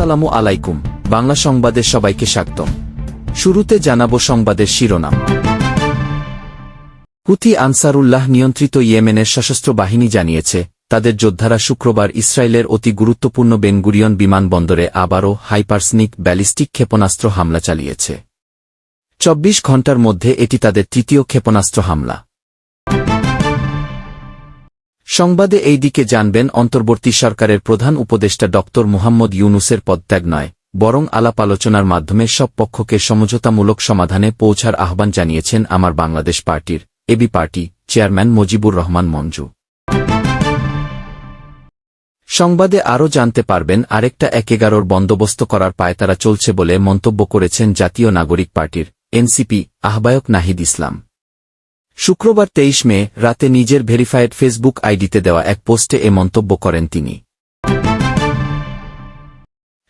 আসসালামু আলাইকুম। বাংলা সংবাদে সবাইকে স্বাগতম। শুরুতে জানাব সংবাদের শিরোনাম। হুথি আনসারুল্লাহ নিয়ন্ত্রিত ইয়েমেনের সশস্ত্র বাহিনী জানিয়েছে, তাদের যোদ্ধারা শুক্রবার ইসরায়েলের অতি গুরুত্বপূর্ণ বেনগুরিয়ন বিমানবন্দরে আবারও হাইপারসনিক ব্যালিস্টিক ক্ষেপণাস্ত্র হামলা চালিয়েছে। চব্বিশ ঘণ্টার মধ্যে এটি তাদের তৃতীয় ক্ষেপণাস্ত্র হামলা। সংবাদে এই দিকে জানবেন অন্তর্বর্তী সরকারের প্রধান উপদেষ্টা ড. মুহাম্মদ ইউনুসের পদত্যাগ নয়, বরং আলাপ আলোচনার মাধ্যমে সব পক্ষকে সমঝোতামূলক সমাধানে পৌঁছার আহ্বান জানিয়েছেন আমার বাংলাদেশ পার্টির AB party chairman Mojibur Rahman Manju. সংবাদে আরও জানতে পারবেন আরেকটা এক এগারোর বন্দোবস্ত করার পায়তারা চলছে বলে মন্তব্য করেছেন জাতীয় নাগরিক পার্টির এনসিপি আহ্বায়ক নাহিদ ইসলাম। শুক্রবার তেইশ মে রাতে নিজের ভেরিফায়েড ফেসবুক আইডিতে দেওয়া এক পোস্টে এ মন্তব্য করেন তিনি।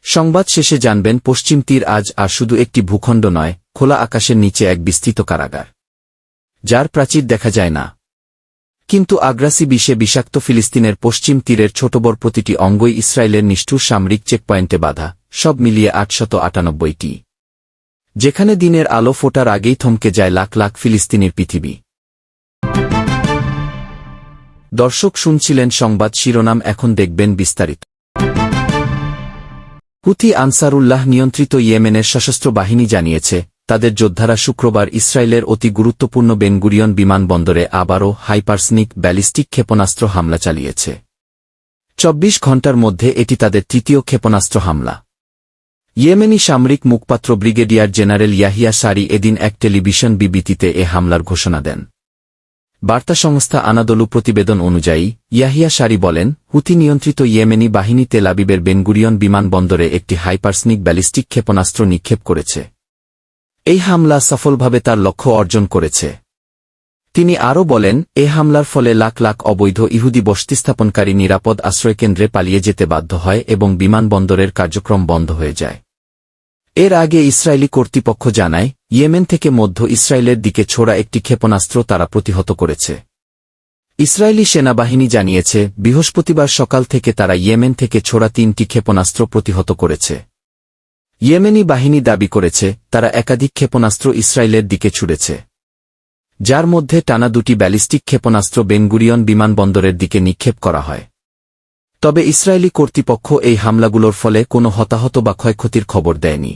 সংবাদ শেষে জানবেন, পশ্চিম তীর আজ আর শুধু একটি ভূখণ্ড নয়, খোলা আকাশের নিচে এক বিস্তৃত কারাগার। যার প্রাচীর দেখা যায় না। কিন্তু আগ্রাসী বিষে বিষাক্ত ফিলিস্তিনের পশ্চিম তীরের ছোটবড় প্রতিটি অঙ্গই ইসরায়েলের নিষ্ঠুর সামরিক চেকপয়েন্টে বাধা, সব মিলিয়ে আটশত আটানব্বইটি। যেখানে দিনের আলো ফোটার আগেই থমকে যায় লাখ লাখ ফিলিস্তিনের পৃথিবী। দর্শক শুনছিলেন সংবাদ শিরোনাম, এখন দেখবেন বিস্তারিত। হুথি আনসারুল্লাহ নিয়ন্ত্রিত ইয়েমেনের সশস্ত্র বাহিনী জানিয়েছে, তাদের যোদ্ধারা শুক্রবার ইসরায়েলের অতি গুরুত্বপূর্ণ বেনগুরিয়ন বিমানবন্দরে আবারও হাইপারসনিক ব্যালিস্টিক ক্ষেপণাস্ত্র হামলা চালিয়েছে। চব্বিশ ঘণ্টার মধ্যে এটি তাদের তৃতীয় ক্ষেপণাস্ত্র হামলা। ইয়েমেনি সামরিক মুখপাত্র ব্রিগেডিয়ার জেনারেল ইয়াহিয়া সারি এদিন এক টেলিভিশন বিবৃতিতে এ হামলার ঘোষণা দেন। বার্তা সংস্থা আনাদলু প্রতিবেদন অনুযায়ী, ইয়াহিয়া সারি বলেন হুতি নিয়ন্ত্রিত ইয়েমেনি বাহিনী তেল আবিবের বেনগুরিয়ন বিমানবন্দরে একটি হাইপারসনিক ব্যালিস্টিক ক্ষেপণাস্ত্র নিক্ষেপ করেছে। এই হামলা সফলভাবে তার লক্ষ্য অর্জন করেছে। তিনি আরও বলেন, এ হামলার ফলে লাখ লাখ অবৈধ ইহুদি বস্তিস্থাপনকারী নিরাপদ আশ্রয়কেন্দ্রে পালিয়ে যেতে বাধ্য হয় এবং বিমানবন্দরের কার্যক্রম বন্ধ হয়ে যায়। এর আগে ইসরায়েলি কর্তৃপক্ষ জানায়, ইয়েমেন থেকে মধ্য ইসরায়েলের দিকে ছোড়া একটি ক্ষেপণাস্ত্র তারা প্রতিহত করেছে। ইসরায়েলি সেনাবাহিনী জানিয়েছে, বৃহস্পতিবার সকাল থেকে তারা ইয়েমেন থেকে ছোড়া তিনটি ক্ষেপণাস্ত্র প্রতিহত করেছে। ইয়েমেনি বাহিনী দাবি করেছে, তারা একাধিক ক্ষেপণাস্ত্র ইসরায়েলের দিকে ছুড়েছে। যার মধ্যে টানা দুটি ব্যালিস্টিক ক্ষেপণাস্ত্র বেনগুরিয়ন বিমানবন্দরের দিকে নিক্ষেপ করা হয়। তবে ইসরায়েলি কর্তৃপক্ষ এই হামলাগুলোর ফলে কোনো হতাহত বা ক্ষয়ক্ষতির খবর দেয়নি।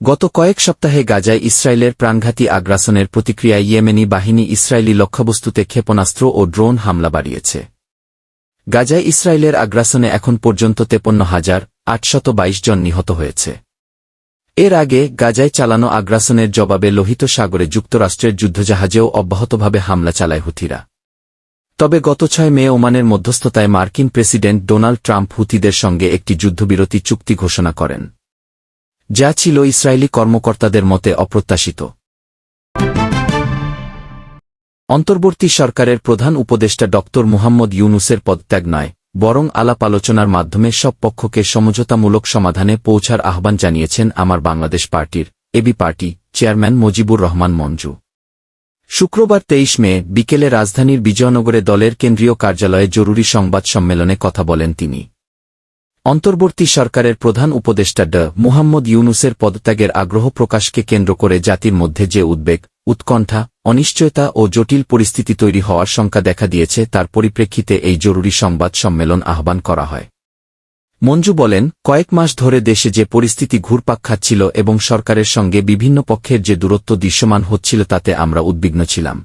গত কয়েক সপ্তাহে গাজায় ইসরায়েলের প্রাণঘাতী আগ্রাসনের প্রতিক্রিয়ায় ইয়েমেনি বাহিনী ইসরায়েলি লক্ষ্যবস্তুতে ক্ষেপণাস্ত্র ও ড্রোন হামলা বাড়িয়েছে। গাজায় ইসরায়েলের আগ্রাসনে এখন পর্যন্ত তেপন্ন হাজার আটশত বাইশ জন নিহত হয়েছে। এর আগে গাজায় চালানো আগ্রাসনের জবাবে লোহিত সাগরে যুক্তরাষ্ট্রের যুদ্ধজাহাজেও অব্যাহতভাবে হামলা চালায় হুথিরা। তবে গত ছয় মে ওমানের মধ্যস্থতায় মার্কিন প্রেসিডেন্ট ডোনাল্ড ট্রাম্প হুথিদের সঙ্গে একটি যুদ্ধবিরতি চুক্তি ঘোষণা করেন, যা ছিল ইসরায়েলি কর্মকর্তাদের মতে অপ্রত্যাশিত। অন্তর্বর্তী সরকারের প্রধান উপদেষ্টা ড মুহাম্মদ ইউনুসের পদত্যাগ নয়, বরং আলাপ আলোচনার মাধ্যমে সব পক্ষকে সমঝোতামূলক সমাধানে পৌঁছার আহ্বান জানিয়েছেন আমার বাংলাদেশ পার্টির AB party chairman Mojibur Rahman Manju. শুক্রবার তেইশ মে বিকেলে রাজধানীর বিজয়নগরে দলের কেন্দ্রীয় কার্যালয়ে জরুরি সংবাদ সম্মেলনে কথা বলেন তিনি। অন্তর্বর্তী সরকারের প্রধান উপদেষ্টা ড মুহাম্মদ ইউনুসের পদত্যাগের আগ্রহ প্রকাশকে কেন্দ্র করে জাতির মধ্যে যে উদ্বেগ, উৎকণ্ঠা, অনিশ্চয়তা ও জটিল পরিস্থিতি তৈরি হওয়ার শঙ্কা দেখা দিয়েছে, তার পরিপ্রেক্ষিতে এই জরুরি সংবাদ সম্মেলন আহ্বান করা হয়। মঞ্জু বলেন, কয়েক মাস ধরে দেশে যে পরিস্থিতি ঘুরপাক খাচ্ছিল এবং সরকারের সঙ্গে বিভিন্ন পক্ষের যে দূরত্ব দৃশ্যমান হচ্ছিল তাতে আমরা উদ্বিগ্ন ছিলাম।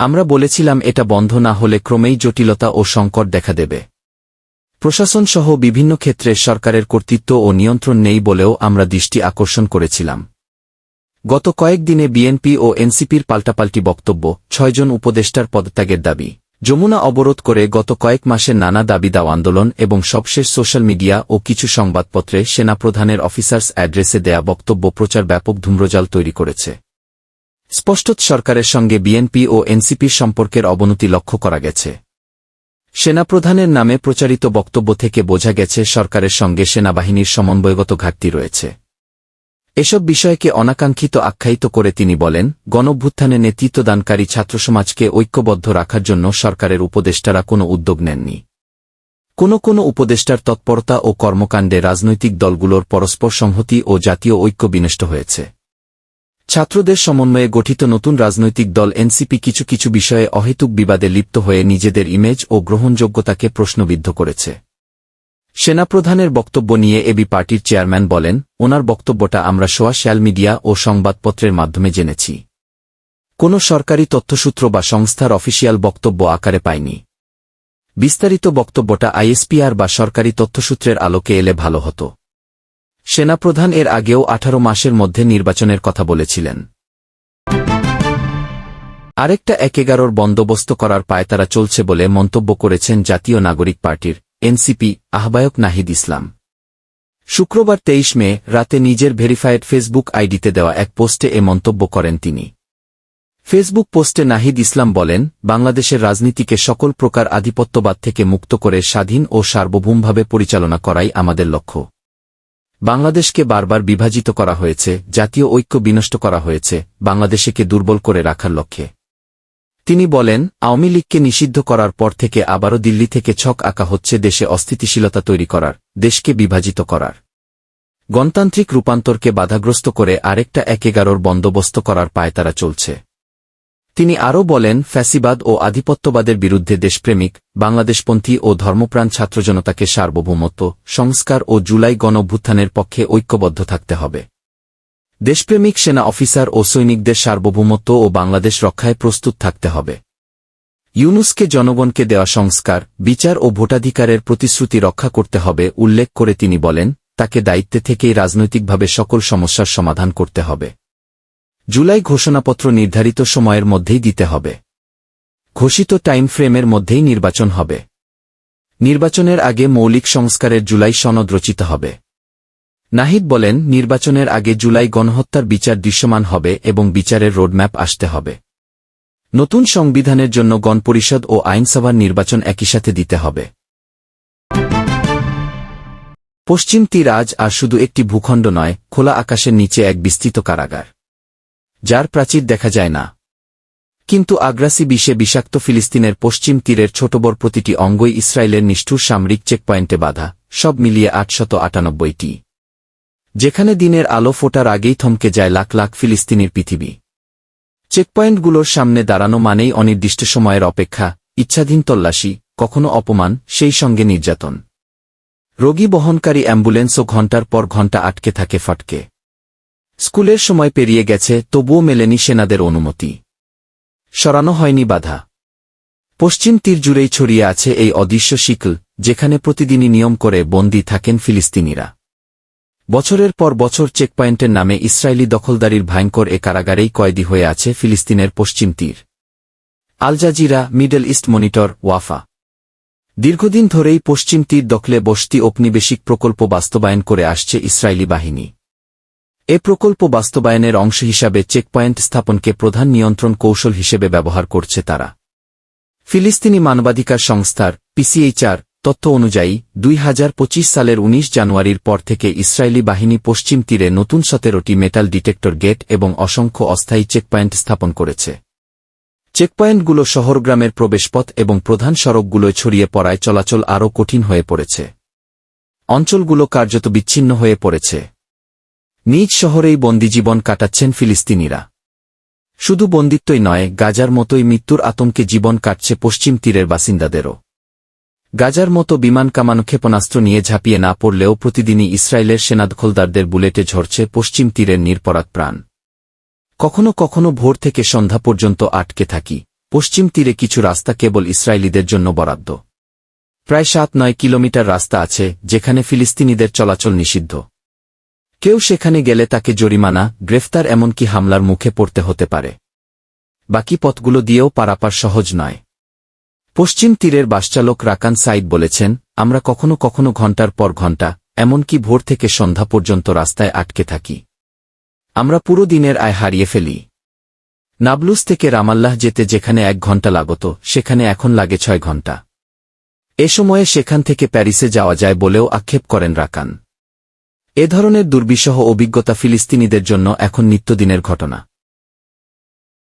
আমরা বলেছিলাম, এটা বন্ধ না হলে ক্রমেই জটিলতা ও সংকট দেখা দেবে। প্রশাসন সহ বিভিন্ন ক্ষেত্রে সরকারের কর্তৃত্ব ও নিয়ন্ত্রণ নেই বলেও আমরা দৃষ্টি আকর্ষণ করেছিলাম। গত কয়েকদিনে বিএনপি ও এনসিপির পাল্টাপাল্টি বক্তব্য, ছয়জন উপদেষ্টার পদত্যাগের দাবি। যমুনা অবরোধ করে গত কয়েক মাসের নানা দাবি দাও আন্দোলন এবং সবশেষ সোশ্যাল মিডিয়া ও কিছু সংবাদপত্রে সেনাপ্রধানের অফিসার্স অ্যাড্রেসে দেয়া বক্তব্য প্রচার ব্যাপক ধূম্রজাল তৈরি করেছে। স্পষ্টত সরকারের সঙ্গে বিএনপি ও এনসিপির সম্পর্কের অবনতি লক্ষ্য করা গেছে। সেনাপ্রধানের নামে প্রচারিত বক্তব্য থেকে বোঝা গেছে সরকারের সঙ্গে সেনাবাহিনীর সমন্বয়গত ঘাটতি রয়েছে। এসব বিষয়কে অনাকাঙ্ক্ষিত আখ্যায়িত করে তিনি বলেন, গণভ্যুত্থানে নেতৃত্বদানকারী ছাত্রসমাজকে ঐক্যবদ্ধ রাখার জন্য সরকারের উপদেষ্টারা কোনো উদ্যোগ নেননি। কোনো কোনো উপদেষ্টার তৎপরতা ও কর্মকাণ্ডে রাজনৈতিক দলগুলোর পরস্পর সংহতি ও জাতীয় ঐক্য বিনষ্ট হয়েছে। ছাত্রদের সমন্বয়ে গঠিত নতুন রাজনৈতিক দল এনসিপি কিছু কিছু বিষয়ে অহেতুক বিবাদে লিপ্ত হয়ে নিজেদের ইমেজ ও গ্রহণযোগ্যতাকে প্রশ্নবিদ্ধ করেছে। সেনাপ্রধানের বক্তব্য নিয়ে এবি পার্টির চেয়ারম্যান বলেন, ওনার বক্তব্যটা আমরা সোশ্যাল মিডিয়া ও সংবাদপত্রের মাধ্যমে জেনেছি। কোনো সরকারি তথ্যসূত্র বা সংস্থার অফিসিয়াল বক্তব্য আকারে পায়নি বিস্তারিত বক্তব্যটা আইএসপিআর বা সরকারি তথ্যসূত্রের আলোকে এলে ভালো হতো। সেনাপ্রধান এর আগেও আঠারো মাসের মধ্যে নির্বাচনের কথা বলেছিলেন। আরেকটা এক এগারোর বন্দোবস্ত করার পায়তারা চলছে বলে মন্তব্য করেছেন জাতীয় নাগরিক পার্টির এনসিপি আহ্বায়ক নাহিদ ইসলাম। শুক্রবার তেইশ মে রাতে নিজের ভেরিফায়েড ফেসবুক আইডিতে দেওয়া এক পোস্টে এ মন্তব্য করেন তিনি। ফেসবুক পোস্টে নাহিদ ইসলাম বলেন, বাংলাদেশের রাজনীতিকে সকল প্রকার আধিপত্যবাদ থেকে মুক্ত করে স্বাধীন ও সার্বভৌমভাবে পরিচালনা করাই আমাদের লক্ষ্য। বাংলাদেশকে বারবার বিভাজিত করা হয়েছে, জাতীয় ঐক্য বিনষ্ট করা হয়েছে, বাংলাদেশকে দুর্বল করে রাখার লক্ষ্যে। তিনি বলেন, আওয়ামী লীগকে নিষিদ্ধ করার পর থেকে আবারও দিল্লি থেকে ছক আঁকা হচ্ছে দেশে অস্থিতিশীলতা তৈরি করার, দেশকে বিভাজিত করার। গণতান্ত্রিক রূপান্তরকে বাধাগ্রস্ত করে আরেকটা এক এগারোর বন্দোবস্ত করার পায়তারা চলছে। তিনি আরও বলেন, ফ্যাসিবাদ ও আধিপত্যবাদের বিরুদ্ধে দেশপ্রেমিক, বাংলাদেশপন্থী ও ধর্মপ্রাণ ছাত্রজনতাকে সার্বভৌমত্ব, সংস্কার ও জুলাই গণঅভ্যুত্থানের পক্ষে ঐক্যবদ্ধ থাকতে হবে। দেশপ্রেমিক সেনা অফিসার ও সৈনিকদের সার্বভৌমত্ব ও বাংলাদেশ রক্ষায় প্রস্তুত থাকতে হবে। ইউনুসকে জনগণকে দেওয়া সংস্কার, বিচার ও ভোটাধিকারের প্রতিশ্রুতি রক্ষা করতে হবে উল্লেখ করে তিনি বলেন, তাকে দায়িত্বে থেকেই রাজনৈতিকভাবে সকল সমস্যার সমাধান করতে হবে। জুলাই ঘোষণাপত্র নির্ধারিত সময়ের মধ্যেই দিতে হবে। ঘোষিত টাইম ফ্রেমের মধ্যেই নির্বাচন হবে। নির্বাচনের আগে মৌলিক সংস্কারের জুলাই সনদ রচিত হবে। নাহিদ বলেন, নির্বাচনের আগে জুলাই গণহত্যার বিচার দৃশ্যমান হবে এবং বিচারের রোডম্যাপ আসতে হবে। নতুন সংবিধানের জন্য গণপরিষদ ও আইনসভার নির্বাচন একই সাথে দিতে হবে। পশ্চিম তীর আজ আর শুধু একটি ভূখণ্ড নয়, খোলা আকাশের নিচে এক বিস্তৃত কারাগার। যার প্রাচীর দেখা যায় না। কিন্তু আগ্রাসী বিষে বিষাক্ত ফিলিস্তিনের পশ্চিম তীরের ছোটবড় প্রতিটি অঙ্গই ইসরায়েলের নিষ্ঠুর সামরিক চেকপয়েন্টে বাধা, সব মিলিয়ে আটশত আটানব্বইটি। যেখানে দিনের আলো ফোটার আগেই থমকে যায় লাখ লাখ ফিলিস্তিনির পৃথিবী। চেকপয়েন্টগুলোর সামনে দাঁড়ানো মানেই অনির্দিষ্ট সময়ের অপেক্ষা, ইচ্ছাধীন তল্লাশি, কখনো অপমান, সেই সঙ্গে নির্যাতন। রোগী বহনকারী অ্যাম্বুলেন্সও ঘণ্টার পর ঘণ্টা আটকে থাকে ফটকে। স্কুলের সময় পেরিয়ে গেছে, তবুও মেলেনি সেনাদের অনুমতি। সরানো হয়নি বাধা। পশ্চিম তীর জুড়েই ছড়িয়ে আছে এই অদৃশ্য শিকল, যেখানে প্রতিদিনই নিয়ম করে বন্দী থাকেন ফিলিস্তিনিরা। বছরের পর বছর চেকপয়েন্টের নামে ইসরায়েলি দখলদারির ভয়ঙ্কর এ কারাগারেই কয়েদি হয়ে আছে ফিলিস্তিনের পশ্চিম তীর। Al Jazeera Middle East Monitor, Wafa. দীর্ঘদিন ধরেই পশ্চিম তীর দখলে বসতি ঔপনিবেশিক প্রকল্প বাস্তবায়ন করে আসছে ইসরায়েলি বাহিনী। এ প্রকল্প বাস্তবায়নের অংশ হিসাবে চেকপয়েন্ট স্থাপনকে প্রধান নিয়ন্ত্রণ কৌশল হিসেবে ব্যবহার করছে তারা। ফিলিস্তিনি মানবাধিকার সংস্থার, পিসিএইচআর তথ্য অনুযায়ী, দুই হাজার পঁচিশ সালের ১৯ জানুয়ারির পর থেকে ইসরায়েলি বাহিনী পশ্চিম তীরে নতুন সতেরোটি মেটাল ডিটেক্টর গেট এবং অসংখ্য অস্থায়ী চেকপয়েন্ট স্থাপন করেছে। চেকপয়েন্টগুলো শহরগ্রামের প্রবেশপথ এবং প্রধান সড়কগুলোয় ছড়িয়ে পড়ায় চলাচল আরও কঠিন হয়ে পড়েছে। অঞ্চলগুলো কার্যত বিচ্ছিন্ন হয়ে পড়েছে। নিজ শহরেই বন্দিজীবন কাটাচ্ছেন ফিলিস্তিনিরা। শুধু বন্দিত্বই নয়, গাজার মতোই মৃত্যুর আতঙ্কে জীবন কাটছে পশ্চিম তীরের বাসিন্দাদেরও। গাজার মতো বিমান কামানো ক্ষেপণাস্ত্র নিয়ে ঝাঁপিয়ে না পড়লেও প্রতিদিনই ইসরায়েলের সেনাদখলদারদের বুলেটে ঝরছে পশ্চিম তীরের নিরপরাধ প্রাণ। কখনো কখনো ভোর থেকে সন্ধ্যা পর্যন্ত আটকে থাকি। পশ্চিম তীরে কিছু রাস্তা কেবল ইসরায়েলিদের জন্য বরাদ্দ। প্রায় সাত নয় কিলোমিটার রাস্তা আছে, যেখানে ফিলিস্তিনিদের চলাচল নিষিদ্ধ। কেউ সেখানে গেলে তাকে জরিমানা, গ্রেফতার এমনকি হামলার মুখে পড়তে হতে পারে। বাকি পথগুলো দিয়েও পারাপার সহজ নয়। পশ্চিম তীরের বাসচালক রাকান সাইদ বলেছেন, আমরা কখনো কখনো ঘণ্টার পর ঘণ্টা, এমনকি ভোর থেকে সন্ধ্যা পর্যন্ত রাস্তায় আটকে থাকি। আমরা পুরো দিনের আয় হারিয়ে ফেলি। নাবলুস থেকে রামাল্লাহ যেতে যেখানে এক ঘণ্টা লাগত, সেখানে এখন লাগে ছয় ঘণ্টা এ সময়ে সেখান থেকে প্যারিসে যাওয়া যায় বলেও আক্ষেপ করেন রাকান। এ ধরনের দুর্বিষহ অভিজ্ঞতা ফিলিস্তিনিদের জন্য এখন নিত্যদিনের ঘটনা।